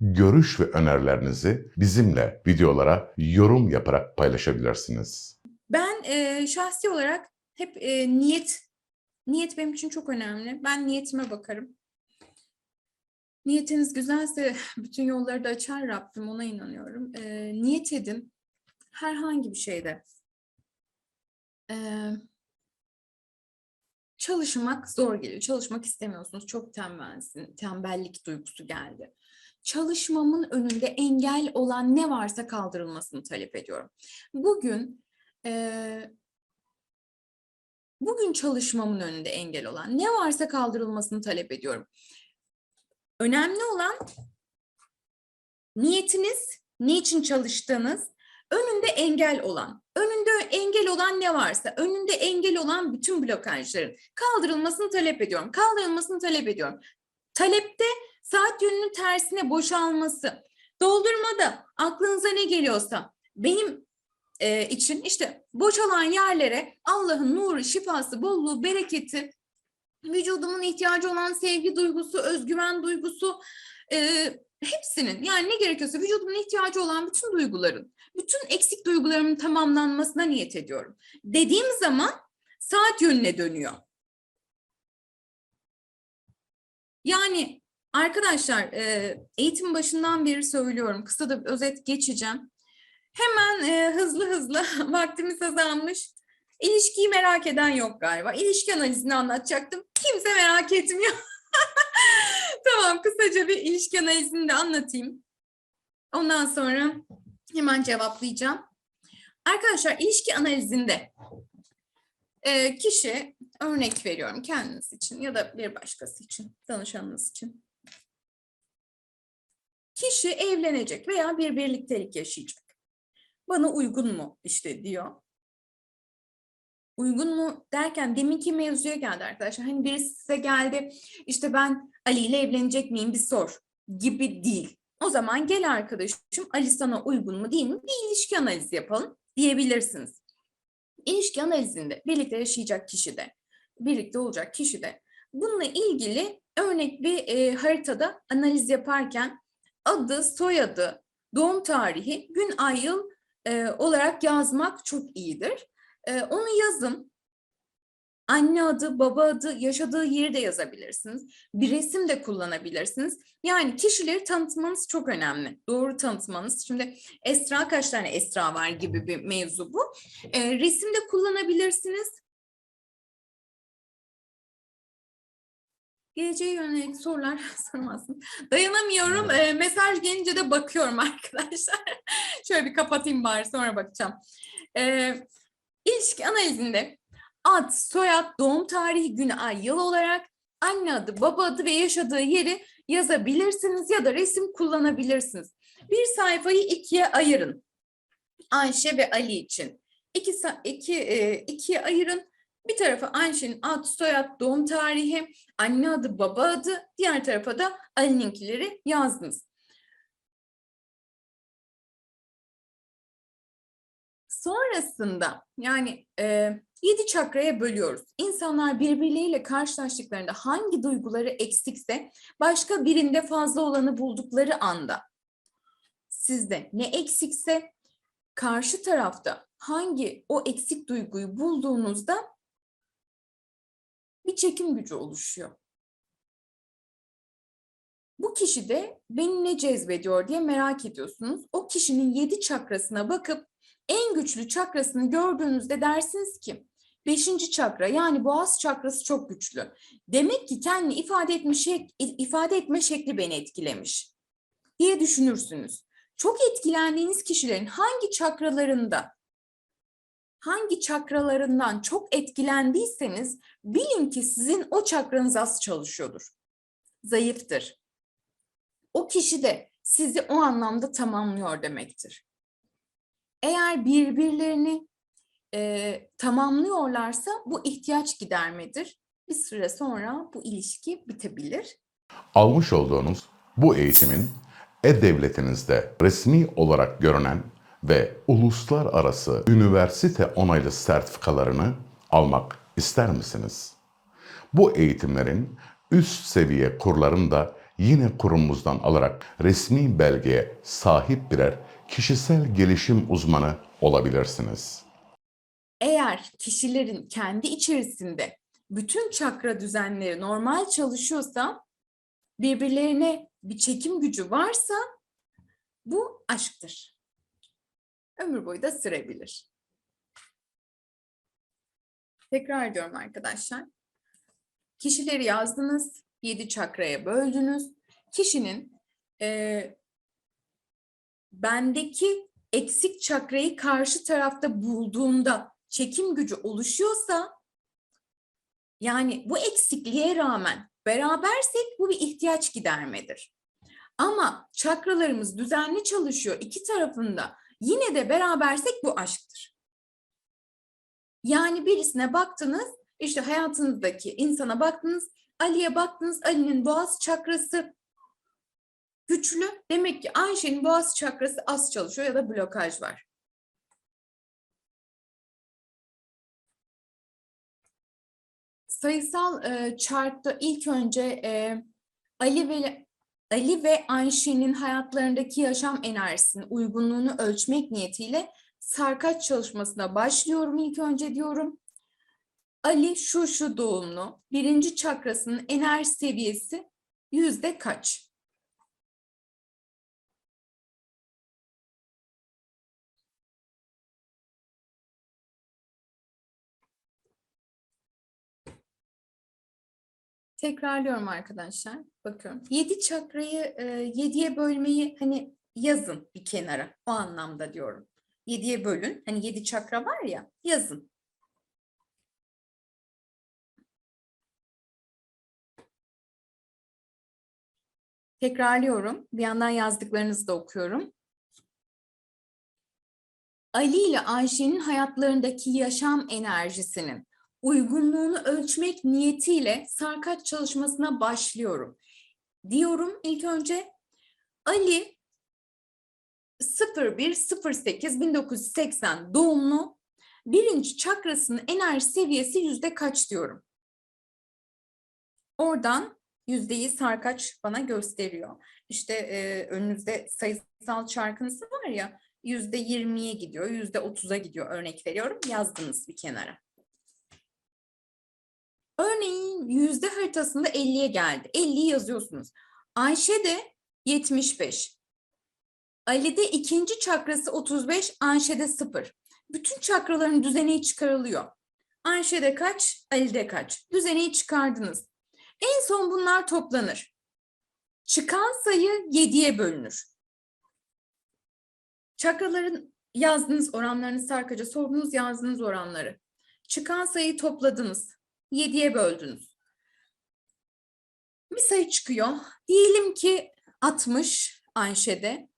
görüş ve önerilerinizi bizimle videolara yorum yaparak paylaşabilirsiniz. Ben e, şahsi olarak hep e, niyet, niyet benim için çok önemli. Ben niyetime bakarım. Niyetiniz güzelse bütün yolları da açar Rabbim ona inanıyorum. E, niyet edin herhangi bir şeyde. E, çalışmak zor geliyor. Çalışmak istemiyorsunuz. Çok tembelsin. Tembellik duygusu geldi. Çalışmamın önünde engel olan ne varsa kaldırılmasını talep ediyorum. Bugün eee, bugün çalışmamın önünde engel olan ne varsa kaldırılmasını talep ediyorum. Önemli olan niyetiniz, niçin çalıştığınız, önünde engel olan, önünde engel olan ne varsa, önünde engel olan bütün blokajların kaldırılmasını talep ediyorum. Kaldırılmasını talep ediyorum. Talepte saat yönünün tersine boşalması, doldurmada aklınıza ne geliyorsa benim e, için işte boşalan yerlere Allah'ın nuru, şifası, bolluğu, bereketi, vücudumun ihtiyacı olan sevgi duygusu, özgüven duygusu, e, hepsinin yani ne gerekiyorsa vücudumun ihtiyacı olan bütün duyguların, bütün eksik duygularımın tamamlanmasına niyet ediyorum. Dediğim zaman saat yönüne dönüyor. Yani arkadaşlar e, eğitim başından beri söylüyorum. Kısa da bir özet geçeceğim. Hemen e, hızlı hızlı vaktimiz azalmış. İlişkiyi merak eden yok galiba. İlişki analizini anlatacaktım. Kimse merak etmiyor. tamam kısaca bir ilişki analizini de anlatayım. Ondan sonra hemen cevaplayacağım. Arkadaşlar ilişki analizinde e, kişi örnek veriyorum kendiniz için ya da bir başkası için, danışanınız için. Kişi evlenecek veya bir birliktelik yaşayacak. Bana uygun mu işte diyor. Uygun mu derken deminki mevzuya geldi arkadaşlar. Hani birisi size geldi işte ben Ali ile evlenecek miyim bir sor gibi değil. O zaman gel arkadaşım Ali sana uygun mu değil mi bir ilişki analizi yapalım diyebilirsiniz. İlişki analizinde birlikte yaşayacak kişi de, birlikte olacak kişi de bununla ilgili örnek bir e, haritada analiz yaparken adı, soyadı, doğum tarihi, gün, ay, yıl e, olarak yazmak çok iyidir. E, onu yazın. Anne adı, baba adı, yaşadığı yeri de yazabilirsiniz. Bir resim de kullanabilirsiniz. Yani kişileri tanıtmanız çok önemli. Doğru tanıtmanız. Şimdi Esra kaç tane Esra var gibi bir mevzu bu. E, resim de kullanabilirsiniz. Geleceğe yönelik sorular sormasın. Dayanamıyorum. E, mesaj gelince de bakıyorum arkadaşlar. Şöyle bir kapatayım bari sonra bakacağım. E, ilişki analizinde ad, soyad, doğum tarihi, gün, ay, yıl olarak anne adı, baba adı ve yaşadığı yeri yazabilirsiniz ya da resim kullanabilirsiniz. Bir sayfayı ikiye ayırın. Ayşe ve Ali için. İki, iki, e, ikiye ayırın. Bir tarafa Ayşe'nin ad, soyad, doğum tarihi, anne adı, baba adı, diğer tarafa da Ali'ninkileri yazdınız. Sonrasında yani e, yedi çakraya bölüyoruz. İnsanlar birbirleriyle karşılaştıklarında hangi duyguları eksikse başka birinde fazla olanı buldukları anda sizde ne eksikse karşı tarafta hangi o eksik duyguyu bulduğunuzda bir çekim gücü oluşuyor. Bu kişi de beni ne cezbediyor diye merak ediyorsunuz. O kişinin yedi çakrasına bakıp en güçlü çakrasını gördüğünüzde dersiniz ki beşinci çakra yani boğaz çakrası çok güçlü. Demek ki kendini ifade etme, şek- ifade etme şekli beni etkilemiş diye düşünürsünüz. Çok etkilendiğiniz kişilerin hangi çakralarında hangi çakralarından çok etkilendiyseniz bilin ki sizin o çakranız az çalışıyordur. Zayıftır. O kişi de sizi o anlamda tamamlıyor demektir. Eğer birbirlerini e, tamamlıyorlarsa bu ihtiyaç gidermedir. Bir süre sonra bu ilişki bitebilir. Almış olduğunuz bu eğitimin e-devletinizde resmi olarak görünen ve uluslararası üniversite onaylı sertifikalarını almak ister misiniz? Bu eğitimlerin üst seviye kurlarını da yine kurumumuzdan alarak resmi belgeye sahip birer kişisel gelişim uzmanı olabilirsiniz. Eğer kişilerin kendi içerisinde bütün çakra düzenleri normal çalışıyorsa, birbirlerine bir çekim gücü varsa bu aşktır. Ömür boyu da sürebilir. Tekrar ediyorum arkadaşlar. Kişileri yazdınız, yedi çakraya böldünüz. Kişinin eee, bendeki eksik çakrayı karşı tarafta bulduğunda çekim gücü oluşuyorsa yani bu eksikliğe rağmen berabersek bu bir ihtiyaç gidermedir. Ama çakralarımız düzenli çalışıyor iki tarafında yine de berabersek bu aşktır. Yani birisine baktınız işte hayatınızdaki insana baktınız Ali'ye baktınız Ali'nin boğaz çakrası güçlü. Demek ki Ayşe'nin boğaz çakrası az çalışıyor ya da blokaj var. Sayısal e, chartta ilk önce e, Ali ve Ali ve Ayşe'nin hayatlarındaki yaşam enerjisinin uygunluğunu ölçmek niyetiyle sarkaç çalışmasına başlıyorum ilk önce diyorum. Ali şu şu doğumlu, birinci çakrasının enerji seviyesi yüzde kaç? Tekrarlıyorum arkadaşlar. Bakıyorum. Yedi çakrayı e, yediye bölmeyi hani yazın bir kenara. O anlamda diyorum. Yediye bölün. Hani yedi çakra var ya yazın. Tekrarlıyorum. Bir yandan yazdıklarınızı da okuyorum. Ali ile Ayşe'nin hayatlarındaki yaşam enerjisinin uygunluğunu ölçmek niyetiyle sarkaç çalışmasına başlıyorum. Diyorum ilk önce Ali 01.08.1980 doğumlu birinci çakrasının enerji seviyesi yüzde kaç diyorum. Oradan yüzdeyi sarkaç bana gösteriyor. İşte e, önünüzde sayısal çarkınız var ya yüzde yirmiye gidiyor, yüzde otuza gidiyor örnek veriyorum. Yazdınız bir kenara. Örneğin yüzde haritasında 50'ye geldi. 50'yi yazıyorsunuz. Ayşe de 75. Ali'de ikinci çakrası 35, Ayşe'de 0. Bütün çakraların düzeneği çıkarılıyor. Ayşe'de kaç, Ali'de kaç? Düzeneği çıkardınız. En son bunlar toplanır. Çıkan sayı 7'ye bölünür. Çakraların yazdığınız oranlarını sarkaca sordunuz yazdığınız oranları. Çıkan sayıyı topladınız. 7'ye böldünüz. Bir sayı çıkıyor. Diyelim ki 60 Ayşe'de.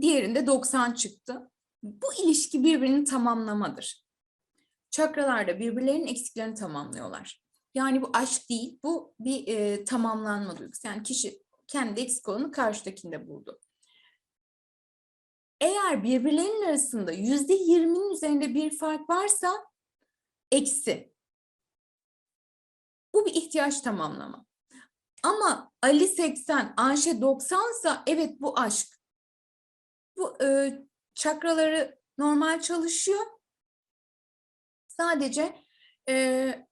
Diğerinde 90 çıktı. Bu ilişki birbirini tamamlamadır. Çakralar da birbirlerinin eksiklerini tamamlıyorlar. Yani bu aşk değil, bu bir e, tamamlanma duygusu. Yani kişi kendi eksik olanı karşıdakinde buldu. Eğer birbirlerinin arasında yüzde yirminin üzerinde bir fark varsa eksi. Bu bir ihtiyaç tamamlama. Ama Ali 80, Ayşe 90 sa evet bu aşk. Bu e, çakraları normal çalışıyor. Sadece e,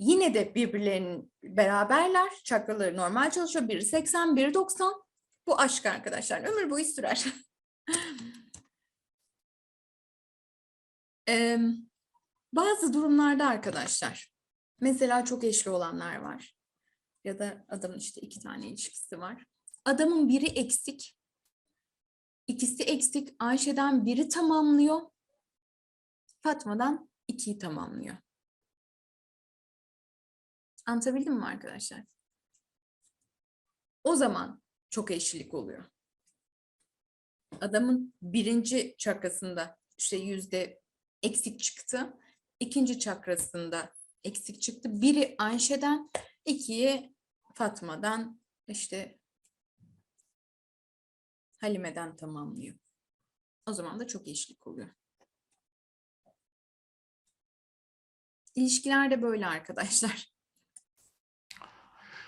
yine de birbirlerinin beraberler. Çakraları normal çalışıyor. Biri 80, biri 90. Bu aşk arkadaşlar. Ömür boyu sürer. Eee bazı durumlarda arkadaşlar, mesela çok eşli olanlar var ya da adamın işte iki tane ilişkisi var. Adamın biri eksik, İkisi eksik. Ayşe'den biri tamamlıyor. Fatma'dan ikiyi tamamlıyor. Anlatabildim mi arkadaşlar? O zaman çok eşlilik oluyor. Adamın birinci çakrasında işte yüzde eksik çıktı. İkinci çakrasında eksik çıktı. Biri Ayşe'den, ikiyi Fatma'dan, işte Halime'den tamamlıyor. O zaman da çok eşlik oluyor. İlişkiler de böyle arkadaşlar.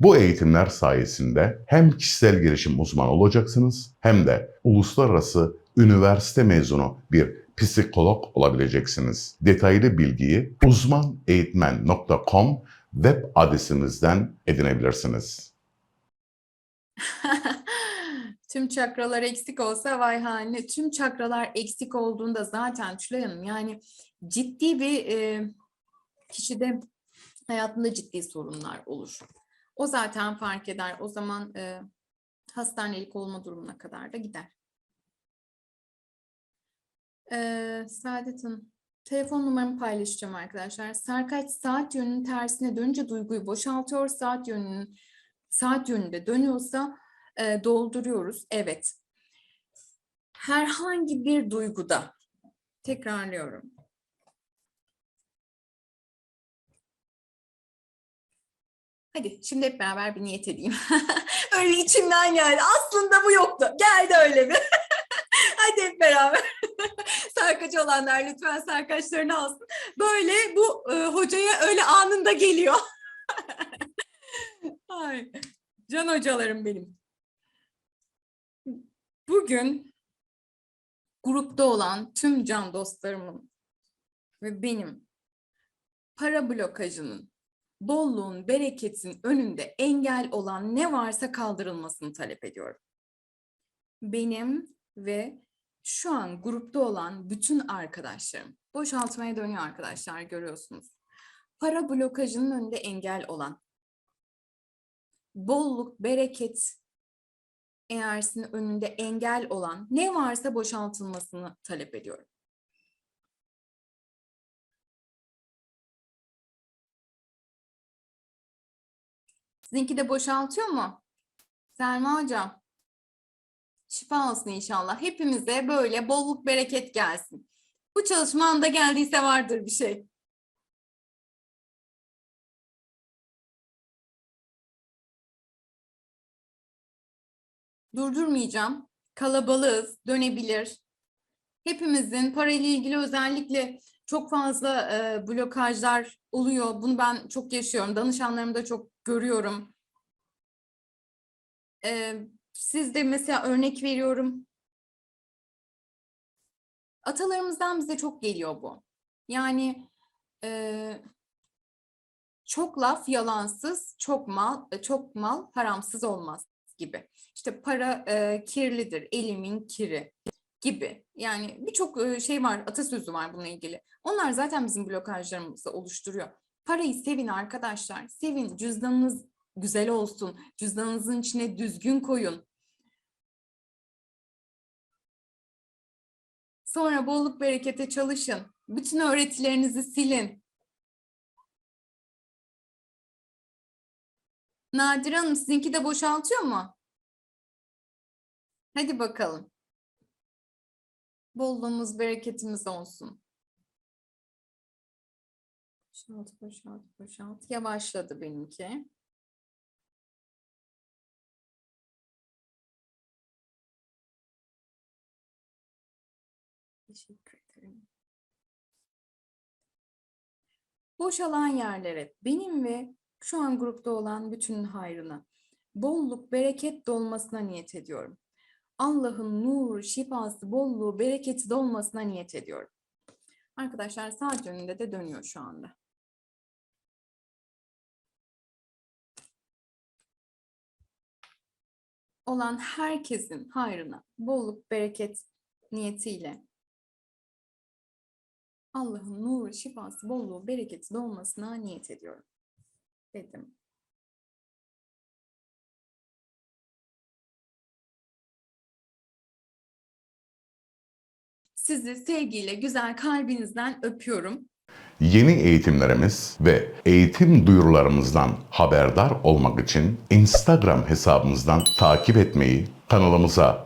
Bu eğitimler sayesinde hem kişisel gelişim uzmanı olacaksınız hem de uluslararası üniversite mezunu bir psikolog olabileceksiniz. Detaylı bilgiyi uzmaneğitmen.com web adresimizden edinebilirsiniz. Tüm çakralar eksik olsa vay haline. Tüm çakralar eksik olduğunda zaten Tülay Hanım yani ciddi bir e, kişide hayatında ciddi sorunlar olur. O zaten fark eder. O zaman e, hastanelik olma durumuna kadar da gider. Ee, Saadet Hanım, telefon numaramı paylaşacağım arkadaşlar. Sarkaç saat yönünün tersine dönünce duyguyu boşaltıyor. Saat yönünün saat yönünde dönüyorsa e, dolduruyoruz. Evet. Herhangi bir duyguda tekrarlıyorum. Hadi şimdi hep beraber bir niyet edeyim. öyle içimden geldi. Aslında bu yoktu. Geldi öyle bir. Hadi hep beraber. Sarkaç olanlar lütfen sarkaçlarını alsın. Böyle bu e, hocaya öyle anında geliyor. Ay, can hocalarım benim. Bugün grupta olan tüm can dostlarımın ve benim para blokajının, bolluğun, bereketin önünde engel olan ne varsa kaldırılmasını talep ediyorum. Benim ve şu an grupta olan bütün arkadaşlarım, boşaltmaya dönüyor arkadaşlar görüyorsunuz. Para blokajının önünde engel olan, bolluk, bereket enerjisinin önünde engel olan ne varsa boşaltılmasını talep ediyorum. Sizinki de boşaltıyor mu? Selma hocam. Şifa olsun inşallah. Hepimize böyle bolluk bereket gelsin. Bu çalışma anda geldiyse vardır bir şey. Durdurmayacağım. Kalabalığız, dönebilir. Hepimizin parayla ilgili özellikle çok fazla e, blokajlar oluyor. Bunu ben çok yaşıyorum. Danışanlarımda çok görüyorum. E, siz de mesela örnek veriyorum. Atalarımızdan bize çok geliyor bu. Yani e, çok laf yalansız, çok mal, çok mal haramsız olmaz gibi. İşte para e, kirlidir, elimin kiri gibi. Yani birçok şey var, atasözü var bununla ilgili. Onlar zaten bizim blokajlarımızı oluşturuyor. Parayı sevin arkadaşlar. Sevin. Cüzdanınız güzel olsun. Cüzdanınızın içine düzgün koyun. Sonra bolluk berekete çalışın. Bütün öğretilerinizi silin. Nadir Hanım sizinki de boşaltıyor mu? Hadi bakalım. Bolluğumuz, bereketimiz olsun. Boşalt, boşalt, boşalt. Yavaşladı benimki. Teşekkür ederim. Boşalan yerlere benim ve şu an grupta olan bütün hayrına, bolluk, bereket dolmasına niyet ediyorum. Allah'ın nuru, şifası, bolluğu, bereketi dolmasına niyet ediyorum. Arkadaşlar saat yönünde de dönüyor şu anda. Olan herkesin hayrına, bolluk, bereket niyetiyle Allah'ın nuru, şifası, bolluğu, bereketi dolmasına niyet ediyorum. Dedim. Sizi sevgiyle, güzel kalbinizden öpüyorum. Yeni eğitimlerimiz ve eğitim duyurularımızdan haberdar olmak için Instagram hesabımızdan takip etmeyi, kanalımıza